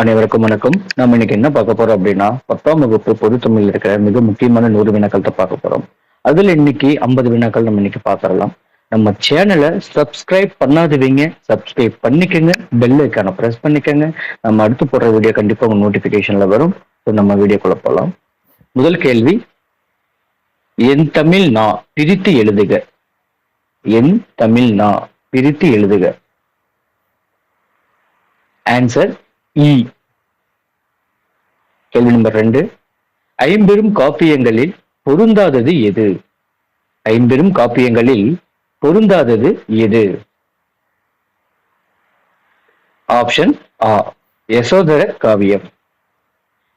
அனைவருக்கும் வணக்கம். நம்ம இன்னைக்கு என்ன பார்க்க போறோம் அப்படின்னா பத்தாம் வகுப்பு பொதுத்தமிழில் இருக்கிற மிக முக்கியமான நூறு வினாக்கள் தான் பார்க்க போறோம். அதுல இன்னைக்கு ஐம்பது வினாக்கள் நம்ம இன்னைக்கு பார்த்துடலாம். நம்ம சேனலை சப்ஸ்கிரைப் பண்ணாதவங்க சப்ஸ்கிரைப் பண்ணிக்கோங்க. பெல் ஐக்கான ப்ரெஸ் பண்ணிக்கோங்க. நம்ம அடுத்து போடுற வீடியோ கண்டிப்பா உங்க நோட்டிபிகேஷன்ல வரும். ஸோ நம்ம வீடியோக்குள்ள போகலாம் முதல் கேள்வி என் தமிழ் நா பிரித்து எழுதுக. என் தமிழ் நா பிரித்து எழுதுக. ஆன்சர் கேள்வி நம்பர் ரெண்டு. ஐம்பெரும் காப்பியங்களில் பொருந்தாதது எது? ஐம்பெரும் காப்பியங்களில் பொருந்தாதது எது? ஆப்ஷன் ஆ. யசோதர காவியம்.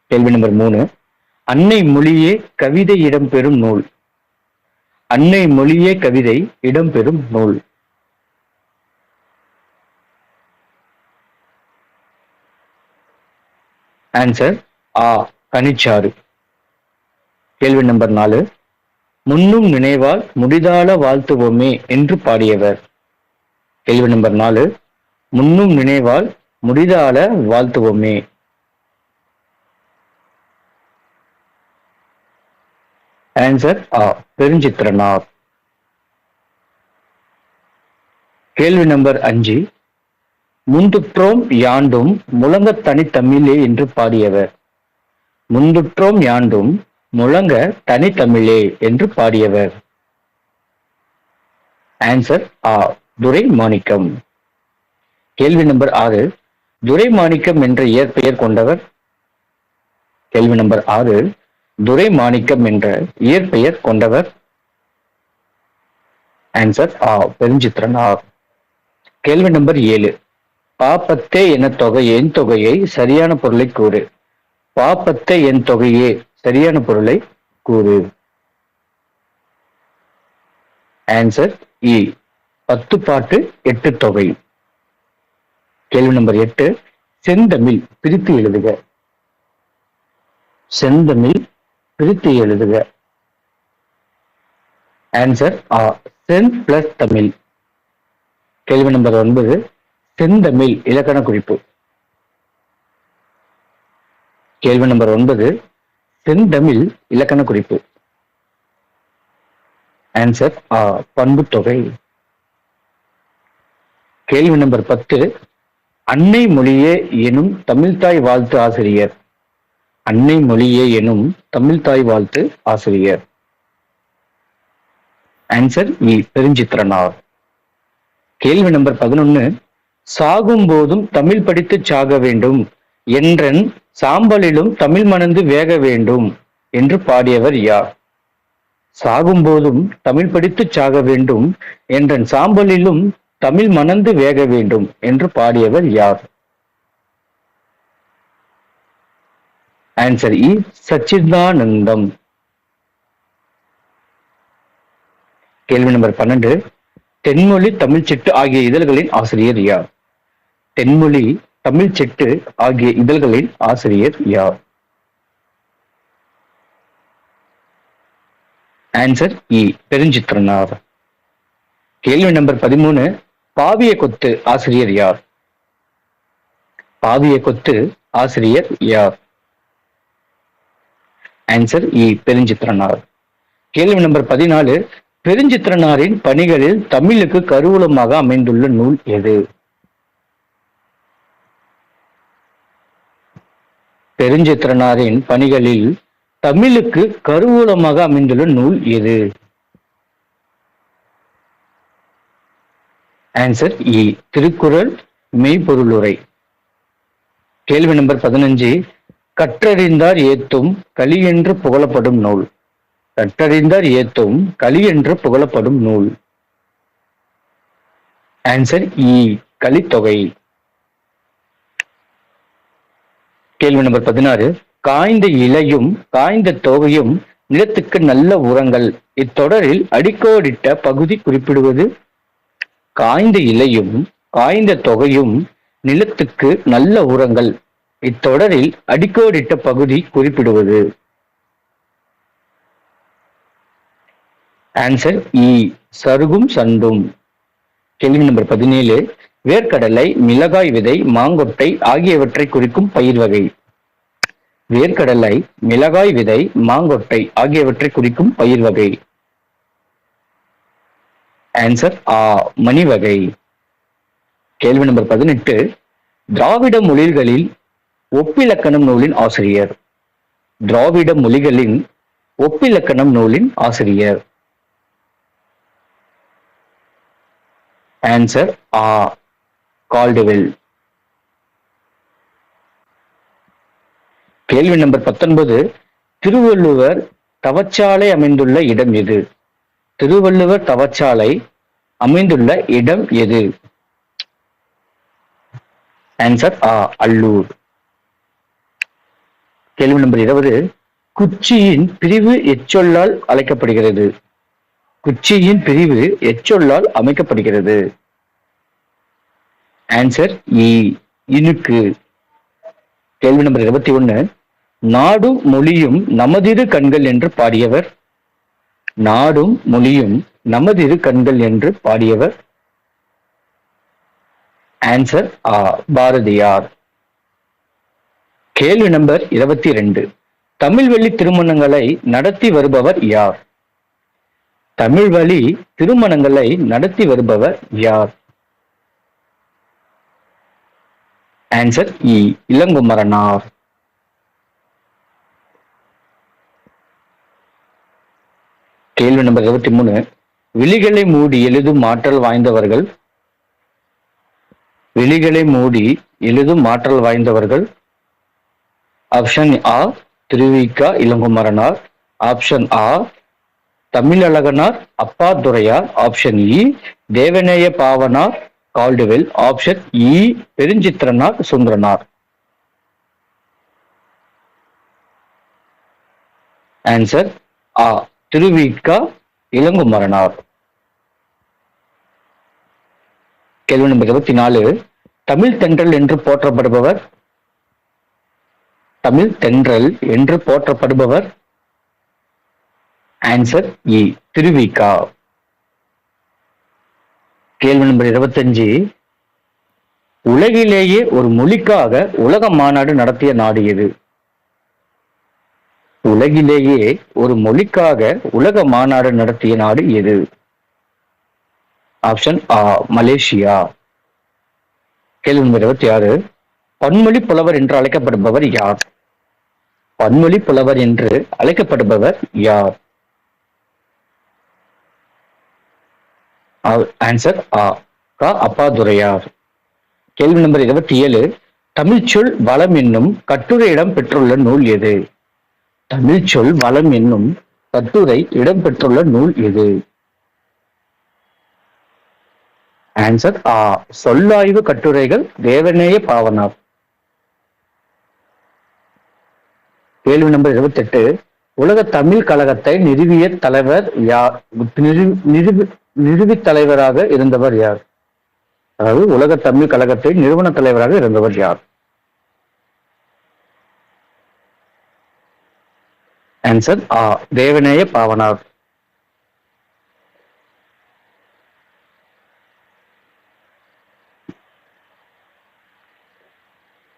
கேள்வி நம்பர் மூணு. அன்னை மொழியே கவிதை இடம்பெறும் நூல். அன்னை மொழியே கவிதை இடம்பெறும் நூல். ஆன்சர் ஆ கனிச்சாறு. கேள்வி நம்பர் நாலு. முன்னும் நினைவால் முடிதால வாழ்த்துவோமே என்று பாடியவர். கேள்வி நம்பர் நாலு. முன்னும் நினைவால் முடிதால வாழ்த்துவோமே. ஆன்சர் ஆ பெருஞ்சித்திரனார். கேள்வி நம்பர் அஞ்சு. முந்துற்றோம் யாண்டும் முழங்க தனித்தமிழே என்று பாடியவர். முந்துற்றோம் யாண்டும் முழங்க தனித்தமிழே என்று பாடியவர். ஆன்சர் ஆ துரை மாணிக்கம் கேள்வி நம்பர் ஆறு. துரை மாணிக்கம் என்ற இயற்பெயர் கொண்டவர். கேள்வி நம்பர் ஆறு. துரை மாணிக்கம் என்ற இயற்பெயர் கொண்டவர். ஆன்சர் ஆ பெருஞ்சித்திரன் ஆர் கேள்வி நம்பர் ஏழு. பாப்பத்தே என தொகை என் தொகையை சரியான பொருளை கூறு. பாப்பத்தே என் தொகையே சரியான பொருளை கூறு. ஆன்சர் இ e. பத்து பாட்டு எட்டு தொகை. கேள்வி நம்பர் எட்டு. செந்தமிழ் பிரித்து எழுதுக. செந்தமிழ் பிரித்து எழுதுக. ஆன்சர் ஆ சென் பிளஸ் தமிழ். கேள்வி நம்பர் ஒன்பது. செந்தமிழ் இலக்கண குறிப்பு. கேள்வி நம்பர் ஒன்பது செந்தமிழ் இலக்கண குறிப்பு. ஆன்சர் ஆ பண்பு தொகை கேள்வி நம்பர் பத்து அன்னை மொழியே எனும் தமிழ்தாய் வாழ்த்து ஆசிரியர். அன்னை மொழியே எனும் தமிழ்தாய் வாழ்த்து ஆசிரியர். ஆன்சர் வி e, பெருஞ்சித்திரனார். கேள்வி நம்பர் பதினொன்னு சாகும் போதும் தமிழ் படித்து சாக வேண்டும். என்றன் சாம்பலிலும் தமிழ் மணந்து வேக வேண்டும் என்று பாடியவர் யார் சாகும் போதும் தமிழ் படித்து சாக வேண்டும். என்றன் சாம்பலிலும் தமிழ் மணந்து வேக வேண்டும் என்று பாடியவர் யார் ஆன்சர் இ சச்சிதானந்தம். கேள்வி நம்பர் பன்னெண்டு. தென்மொழி தமிழ்ச்சிட்டு ஆகிய இதழ்களின் ஆசிரியர் யார் தென்மொழி தமிழ் செட்டு ஆகிய இதழ்களின் ஆசிரியர் யார்? ஆன்சர் இ e. பெருஞ்சித்திரனார். கேள்வி நம்பர் பதிமூணு. பாவிய கொத்து ஆசிரியர் யார்? பாவிய கொத்து ஆசிரியர் யார்? ஆன்சர் இ e. பெருஞ்சித்திரனார். கேள்வி நம்பர் பதினாலு. பெருஞ்சித்திரனாரின் பணிகளில் தமிழுக்கு கருவூலமாக அமைந்துள்ள நூல் எது? பெருஞ்சித்திரனாரின் பணிகளில் தமிழுக்கு கருவூலமாக அமைந்துள்ள நூல் எது? ஆன்சர் இ e. திருக்குறள் மெய்பொருளுரை கேள்வி நம்பர் பதினஞ்சு. கற்றறிந்தார் ஏத்தும் களி என்று புகழப்படும் நூல். கற்றறிந்தார் ஏத்தும் களி என்று புகழப்படும் நூல். ஆன்சர் இ e. கலித்தொகை கேள்வி நம்பர் பதினாறு. காய்ந்த இலையும் காய்ந்த தொகையும் நிலத்துக்கு நல்ல உரங்கள். இத்தொடரில் அடிக்கோடிட்ட பகுதி குறிப்பிடுவது? காய்ந்த இலையும் காய்ந்த தொகையும் நிலத்துக்கு நல்ல உரங்கள். இத்தொடரில் அடிக்கோடிட்ட பகுதி குறிப்பிடுவது? ஆன்சர் இ e. சருகும் சண்டும். கேள்வி நம்பர் பதினேழு. வேர்க்கடலை மிளகாய் விதை மாங்கொட்டை ஆகியவற்றை குறிக்கும் பயிர் வகை. வேர்க்கடலை மிளகாய் விதை மாங்கொட்டை ஆகியவற்றை குறிக்கும் பயிர் வகை. ஆன்சர் ஆ மணி வகை. கேள்வி நம்பர் பதினெட்டு. திராவிட மொழிகளில் ஒப்பிலக்கணம் நூலின் ஆசிரியர். திராவிட மொழிகளின் ஒப்பிலக்கணம் நூலின் ஆசிரியர். ஆன்சர் ஆ கால்டுவெல். கேள்வி நம்பர் பத்தொன்பது திருவள்ளுவர் தவச்சாலை அமைந்துள்ள இடம் எது? திருவள்ளுவர் தவச்சாலை அமைந்துள்ள இடம் எது? ஆன்சர் ஆ அல்லூர். கேள்வி நம்பர் இருபது குச்சியின் பிரிவு எச்சொல்லால் அழைக்கப்படுகிறது. குச்சியின் பிரிவு எச்சொல்லால் அமைக்கப்படுகிறது. ஆன்சர் இ இனுக்கு கேள்வி நம்பர் இருபத்தி ஒன்னு. நாடும் மொழியும் நமதிரு கண்கள் என்று பாடியவர். நாடும் மொழியும் நமதிரு கண்கள் என்று பாடியவர். ஆன்சர் ஆ பாரதியார். கேள்வி நம்பர் இருபத்தி ரெண்டு. தமிழ் வழி திருமணங்களை நடத்தி வருபவர் யார்? தமிழ் வழி திருமணங்களை நடத்தி வருபவர் யார்? ஆன்சர் இ e, இளங்குமரனார் கேள்வி நம்பர் இருபத்தி மூணு. விழிகளை மூடி எழுதும் ஆற்றல் வாய்ந்தவர்கள். விழிகளை மூடி எழுதும் ஆற்றல் வாய்ந்தவர்கள். ஆப்ஷன் ஆ திருவிக்கா இளங்குமரனார் ஆப்ஷன் ஆ தமிழழகனார் அப்பா துரையார். ஆப்ஷன் இ e, Devaneya Pavanar. Caldwell option இ பெருஞ்சித்திரனார் சுந்தரனார். ஆன்சர் ஆ திருவிக்கா இளங்குமரனார். கேள்வி நம்பர் இருபத்தி நாலு. தமிழ் தென்றல் என்று போற்றப்படுபவர்? தமிழ் தென்றல் என்று போற்றப்படுபவர்? ஆன்சர் இ e, திருவிக்கா கேள்வி நம்பர் இருபத்தஞ்சு. உலகிலேயே ஒரு மொழிக்காக உலக மாநாடு நடத்திய நாடு எது? உலகிலேயே ஒரு மொழிக்காக உலக மாநாடு நடத்திய நாடு எது? ஆப்ஷன் ஆ மலேசியா. கேள்வி நம்பர் இருபத்தி ஆறு. பன்மொழி புலவர் என்று அழைக்கப்படுபவர் யார்? பன்மொழி புலவர் என்று அழைக்கப்படுபவர் யார்? ஆன்சர் ஆ அப்பாதுரையார் கேள்வி நம்பர் இருபத்தி ஏழு. தமிழ்ச்சொல் வளம் என்னும் கட்டுரை இடம் பெற்றுள்ள நூல் எது? தமிழ்ச்சொல் வளம் என்னும் கட்டுரை இடம்பெற்றுள்ள நூல் எது? ஆன்சர் ஆ சொல்லாய்வு கட்டுரைகள் தேவநேய பாவனார். கேள்வி நம்பர் இருபத்தி எட்டு உலக தமிழ் கழகத்தை நிறுவிய தலைவர் யார் நிறுவி தலைவராக இருந்தவர் யார்? அதாவது உலக தமிழ் கழகத்தை நிறுவன தலைவராக இருந்தவர் யார்? ஆன்சர் ஆ தேவநேய பாவனார்.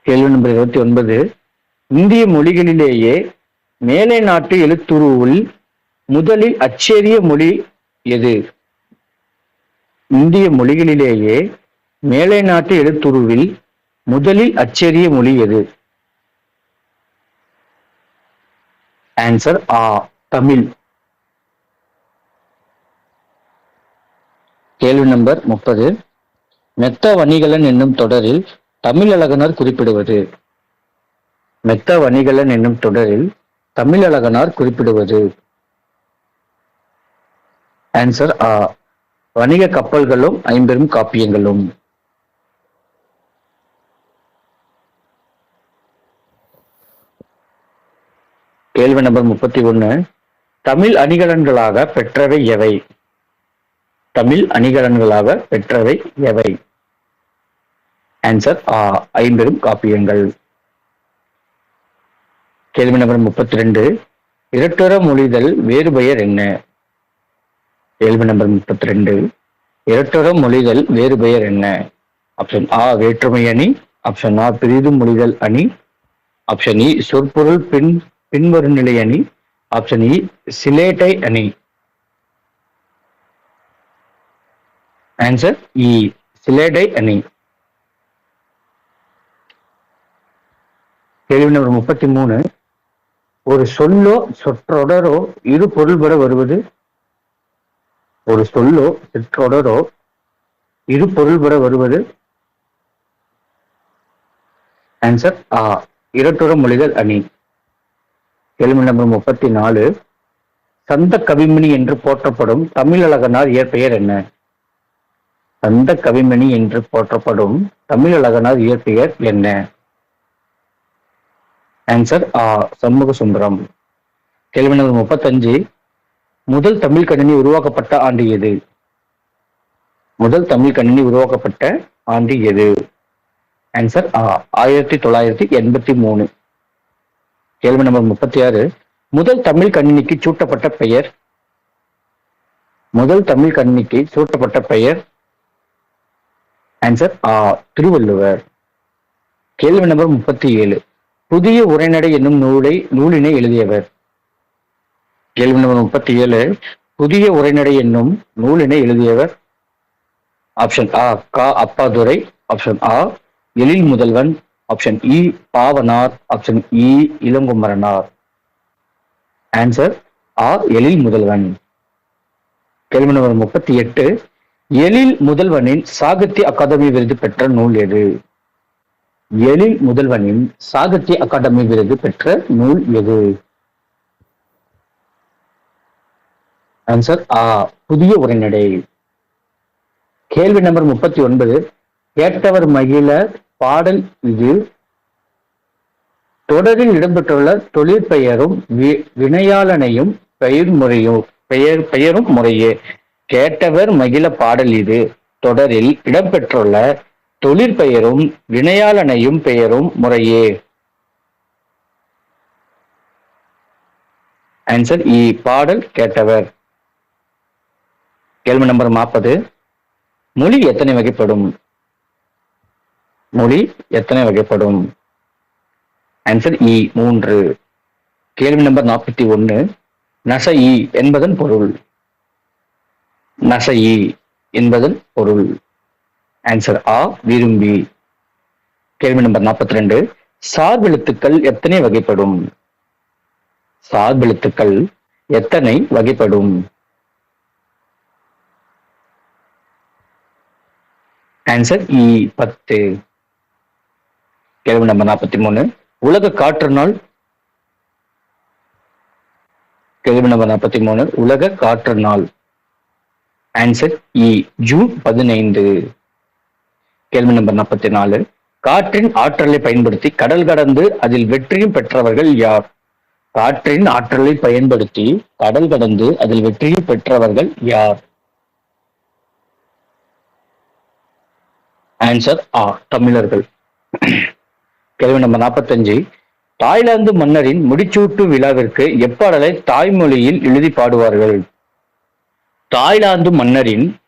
கேள்வி நம்பர் இருபத்தி ஒன்பது. இந்திய மொழிகளிலேயே மேலை நாட்டு எழுத்துருவில் முதலில் அச்சேரிய மொழி எது? இந்திய மொழிகளிலேயே மேலை நாட்டு எழுத்துருவில் முதலில் அச்சேறிய மொழி எது? ஆன்சர் ஆ தமிழ். கேள்வி நம்பர் முப்பது. மெத்த வணிகலன் என்னும் தொடரில் தமிழழகனார் குறிப்பிடுவது. மெத்த வணிகலன் என்னும் தொடரில் தமிழழகனார் குறிப்பிடுவது. ஆன்சர் ஆ வணிக கப்பல்களும் ஐம்பெரும் காப்பியங்களும். கேள்வி நம்பர் முப்பத்தி ஒன்று தமிழ் அணிகலன்களாக பெற்றவை எவை? தமிழ் அணிகலன்களாக பெற்றவை எவை? ஆன்சர் ஆ ஐம்பெரும் காப்பியங்கள். கேள்வி நம்பர் முப்பத்தி ரெண்டு. இரட்டுற மொழிதல் வேறு பெயர் என்ன? கேள்வி நம்பர் முப்பத்தி ரெண்டு இரட்டுற மொழிகள் வேறு பெயர் என்ன? ஆப்ஷன் ஆ வேற்றுமை அணி. ஆப்ஷன் ஆ பிரிதும் மொழிகள் அணி. ஆப்ஷன் இ e, சொற்பொருள் பின் பின்வரும் நிலை அணி. ஆப்ஷன் இ e, சிலேட்டை அணி. ஆன்சர் இ e, சிலேடை அணி. கேள்வி நம்பர் முப்பத்தி மூணு ஒரு சொல்லோ சொற்றொடரோ இரு பொருள்பட வருவது ஒரு சொல்லோ சொற்றொடரோ இரு பொருள்பட வருவது? ஆன்சர் ஆ இரட்டுற மொழிகள் அணி. கேள்வி நம்பர் முப்பத்தி நாலு சந்த கவிமணி என்று போற்றப்படும் தமிழ் அழகனார் இயற்பெயர் என்ன? சந்த கவிமணி என்று போற்றப்படும் தமிழ் அழகனார் இயற்பெயர் என்ன? ஆன்சர் ஆ சண்முக சுந்தரம் கேள்வி நம்பர் முப்பத்தஞ்சு. முதல் தமிழ் கணினி உருவாக்கப்பட்ட ஆண்டு எது? முதல் தமிழ் கணினி உருவாக்கப்பட்ட ஆண்டு எது? ஆன்சர் ஆ. ஆயிரத்தி தொள்ளாயிரத்தி எண்பத்தி மூணு. கேள்வி நம்பர் முப்பத்தி ஆறு. முதல் தமிழ் கணினிக்கு சூட்டப்பட்ட பெயர்? முதல் தமிழ் கணினிக்கு சூட்டப்பட்ட பெயர்? ஆன்சர் ஆ. திருவள்ளுவர். கேள்வி நம்பர் முப்பத்தி ஏழு. புதிய உரைநடை என்னும் நூலை நூலினை எழுதியவர்? கேள்வி நம்பர் முப்பத்தி ஏழு புதிய உரைநடை என்னும் நூலினை எழுதியவர் ஆப்ஷன் ஆ கா அப்பாதுரை ஆப்ஷன் ஆ எழில் முதல்வன் ஆப்ஷன் இ e, பாவனார் ஆப்ஷன் இ e, இளங்குமரனார். ஆன்சர் ஆ எழில் முதல்வன். கேள்வி நம்பர் முப்பத்தி எட்டு எழில் முதல்வனின் சாகித்ய அகாதமி விருது பெற்ற நூல் எது? எழில் முதல்வனின் சாகித்ய அகாடமி விருது பெற்ற நூல் எது? ஆன்சர் ஆ புதிய உரைநடை. கேள்வி நம்பர் முப்பத்தி ஒன்பது. கேட்டவர் மகிழ பாடல் இது. தொடரில் இடம்பெற்றுள்ள தொழிற்பெயரும் வி- வினையாளனையும் பெயர் முறையும் பெயர் பெயரும் முறையே. கேட்டவர் மகிழ பாடல் இது. தொடரில் இடம்பெற்றுள்ள தொழிற்பெயரும் வினையாளனையும் பெயரும் முறையே. ஆன்சர் இ பாடல் கேட்டவர். கேள்வி நம்பர் நாற்பது. மொழி எத்தனை வகைப்படும்? மொழி எத்தனை வகைப்படும்? ஆன்சர் இ e, மூன்று. கேள்வி நம்பர் நாற்பத்தி ஒன்னு நசை e என்பதன் பொருள். நசை e என்பதன் பொருள். ஆன்சர் ஆ விரும்பி. கேள்வி நம்பர் நாற்பத்தி ரெண்டு சார்பெழுத்துக்கள் எத்தனை வகைப்படும்? சார்பெழுத்துக்கள் எத்தனை வகைப்படும்? ஆன்சர் இ e பத்து. கேள்வி நம்பர் நாற்பத்தி மூணு உலக காற்று நாள். கேள்வி நம்பர் நாற்பத்தி மூணு உலக காற்று நாள். ஆன்சர் இ e ஜூன் பதினைந்து. கேள்வி நம்பர் நாற்பத்தி நாலு காற்றின் ஆற்றலை பயன்படுத்தி கடல் கடந்து அதில் வெற்றியும் பெற்றவர்கள் யார்? காற்றின் ஆற்றலை பயன்படுத்தி கடல் கடந்து அதில் வெற்றியும் பெற்றவர்கள் யார்? ஆன்சர் ஆ தமிழர்கள். கேள்வி நம்பர் நாற்பத்தஞ்சு. தாய்லாந்து மன்னரின் முடிச்சூட்டு விழாவிற்கு எப்பாடலை தாய்மொழியில் எழுதி பாடுவார்கள்? தாய்லாந்து மன்னரின்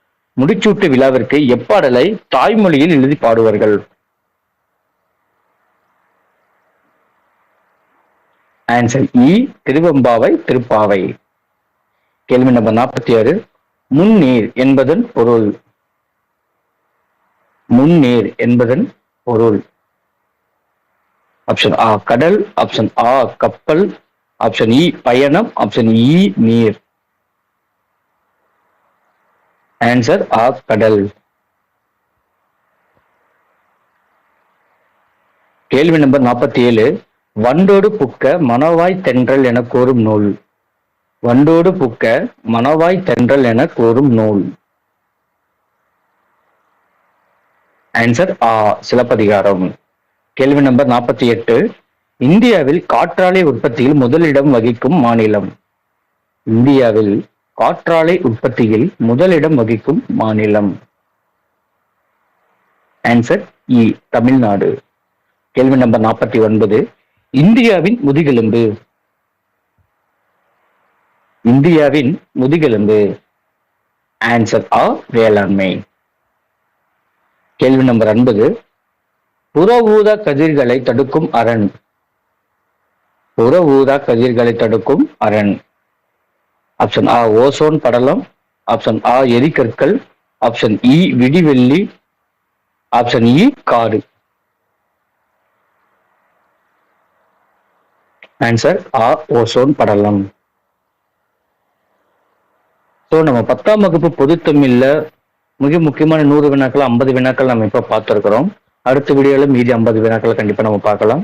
முடிச்சூட்டு விழாவிற்கு எப்பாடலை தாய்மொழியில் எழுதி பாடுவார்கள்? ஆன்சர் இ e, திருவெம்பாவை திருப்பாவை. கேள்வி நம்பர் நாற்பத்தி ஆறு. முன்னீர் என்பதன் பொருள். முன்னீர் என்பதன் பொருள். ஆப்ஷன் ஆ கடல். ஆப்ஷன் ஆ கப்பல். ஆப்ஷன் இ e, பயணம். ஆப்ஷன் இ e, நீர். ஆன்சர் ஆ கடல். கேள்வி நம்பர் நாற்பத்தி ஏழு வண்டோடு புக்க மணவாய் தென்றல் என கூறும் நூல். வண்டோடு புக்க மணவாய் தென்றல் என கூறும் நூல். ஆன்சர் ஆ சிலப்பதிகாரம். கேள்வி நம்பர் நாற்பத்தி எட்டு. இந்தியாவில் காற்றாலை உற்பத்தியில் முதலிடம் வகிக்கும் மாநிலம். இந்தியாவில் காற்றாலை உற்பத்தியில் முதலிடம் வகிக்கும் மாநிலம். ஆன்சர் இ e, தமிழ்நாடு. கேள்வி நம்பர் நாற்பத்தி ஒன்பது. இந்தியாவின் முதுகெலும்பு. இந்தியாவின் முதுகெலும்பு. ஆன்சர் ஆ வேளாண்மை. கேள்வி நம்பர் ஐம்பது புற ஊதா கதிர்களை தடுக்கும் அரண். புற ஊதா கதிர்களை தடுக்கும் அரண். ஆப்ஷன் ஆ ஓசோன் படலம். ஆப்ஷன் ஆ எரிக்கற்கள் ஆப்ஷன் இ விடிவெள்ளி. ஆப்ஷன் இ e, காடு. ஆன்சர் ஆ ஓசோன் படலம். ஸோ நம்ம பத்தாம் வகுப்பு பொதுத்தமிழில் மிக முக்கியமான நூறு வினாக்கள் ஐம்பது வினாக்கள் நம்ம இப்போ பார்த்துருக்குறோம். அடுத்த வீடியோவில் மீதி ஐம்பது வினாக்களை கண்டிப்பாக நம்ம பார்க்கலாம்.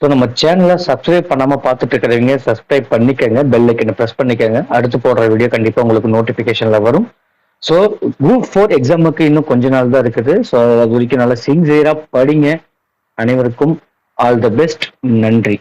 ஸோ நம்ம சேனலை சப்ஸ்கிரைப் பண்ணாமல் பார்த்துட்டு இருக்கிறவங்க சப்ஸ்கிரைப் பண்ணிக்கோங்க பெல் ஐக்கனை ப்ரெஸ் பண்ணிக்கோங்க. அடுத்து போடுற வீடியோ கண்டிப்பாக உங்களுக்கு நோட்டிஃபிகேஷனில் வரும். ஸோ குரூப் ஃபோர் எக்ஸாமுக்கு இன்னும் கொஞ்ச நாள் தான் இருக்குது. ஸோ அது வரைக்கும் நல்லா சின்சியராக படிங்க. அனைவருக்கும் ஆல் த பெஸ்ட் நன்றி.